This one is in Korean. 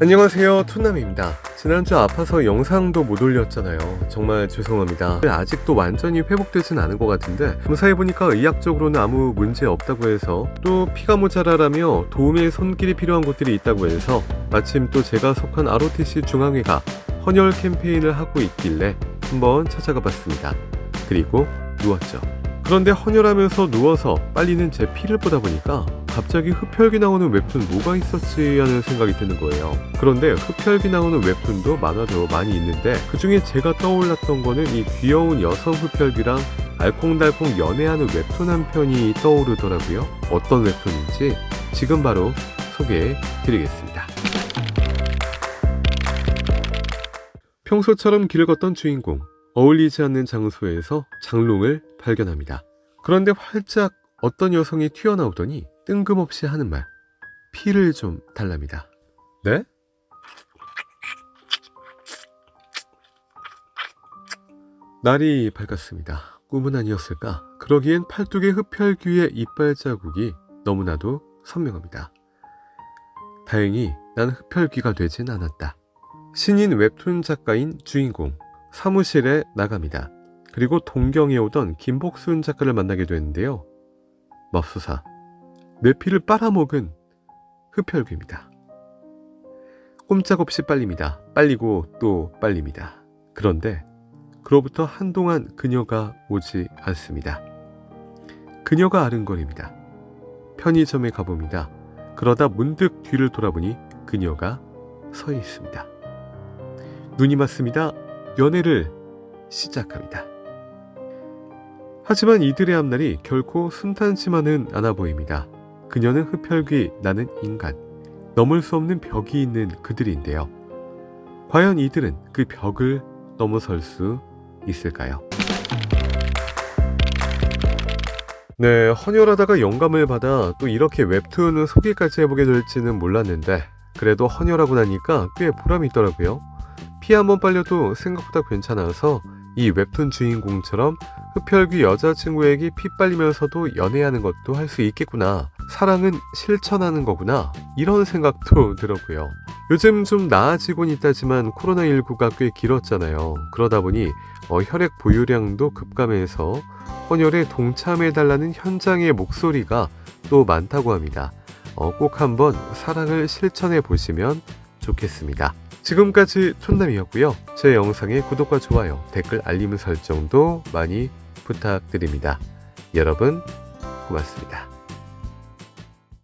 안녕하세요. 툰남입니다. 지난주 아파서 영상도 못 올렸잖아요. 정말 죄송합니다. 아직도 완전히 회복되진 않은 것 같은데 검사해보니까 의학적으로는 아무 문제 없다고 해서 또 피가 모자라라며 도움의 손길이 필요한 곳들이 있다고 해서 마침 또 제가 속한 ROTC 중앙회가 헌혈 캠페인을 하고 있길래 한번 찾아가 봤습니다. 그리고 누웠죠. 그런데 헌혈하면서 누워서 빨리는 제 피를 보다 보니까 갑자기 흡혈귀 나오는 웹툰 뭐가 있었지 하는 생각이 드는 거예요. 그런데 흡혈귀 나오는 웹툰도 만화도 많이 있는데 그 중에 제가 떠올랐던 거는 이 귀여운 여성 흡혈귀랑 알콩달콩 연애하는 웹툰 한 편이 떠오르더라고요. 어떤 웹툰인지 지금 바로 소개해 드리겠습니다. 평소처럼 길을 걷던 주인공. 어울리지 않는 장소에서 장롱을 발견합니다. 그런데 활짝 어떤 여성이 튀어나오더니 뜬금없이 하는 말. 피를 좀 달랍니다. 네? 날이 밝았습니다. 꿈은 아니었을까? 그러기엔 팔뚝의 흡혈귀의 이빨 자국이 너무나도 선명합니다. 다행히 난 흡혈귀가 되진 않았다. 신인 웹툰 작가인 주인공 사무실에 나갑니다. 그리고 동경에 오던 김복순 작가를 만나게 되는데요. 맙소사, 내 피를 빨아먹은 흡혈귀입니다. 꼼짝없이 빨립니다. 빨리고 또 빨립니다. 그런데 그로부터 한동안 그녀가 오지 않습니다. 그녀가 아른거립니다. 편의점에 가봅니다. 그러다 문득 뒤를 돌아보니 그녀가 서 있습니다. 눈이 맞습니다. 연애를 시작합니다. 하지만 이들의 앞날이 결코 순탄치만은 않아 보입니다. 그녀는 흡혈귀, 나는 인간. 넘을 수 없는 벽이 있는 그들인데요. 과연 이들은 그 벽을 넘어설 수 있을까요? 네, 헌혈하다가 영감을 받아 또 이렇게 웹툰 소개까지 해보게 될지는 몰랐는데 그래도 헌혈하고 나니까 꽤 보람이 있더라고요. 피 한 번 빨려도 생각보다 괜찮아서 이 웹툰 주인공처럼 흡혈귀 여자친구에게 피 빨리면서도 연애하는 것도 할 수 있겠구나. 사랑은 실천하는 거구나. 이런 생각도 들었고요. 요즘 좀 나아지곤 있다지만 코로나19가 꽤 길었잖아요. 그러다 보니 어, 혈액 보유량도 급감해서 헌혈에 동참해달라는 현장의 목소리가 또 많다고 합니다. 어, 꼭 한번 사랑을 실천해 보시면 좋겠습니다. 지금까지 촌남이었고요. 제 영상에 구독과 좋아요, 댓글 알림 설정도 많이 부탁드립니다. 여러분 고맙습니다.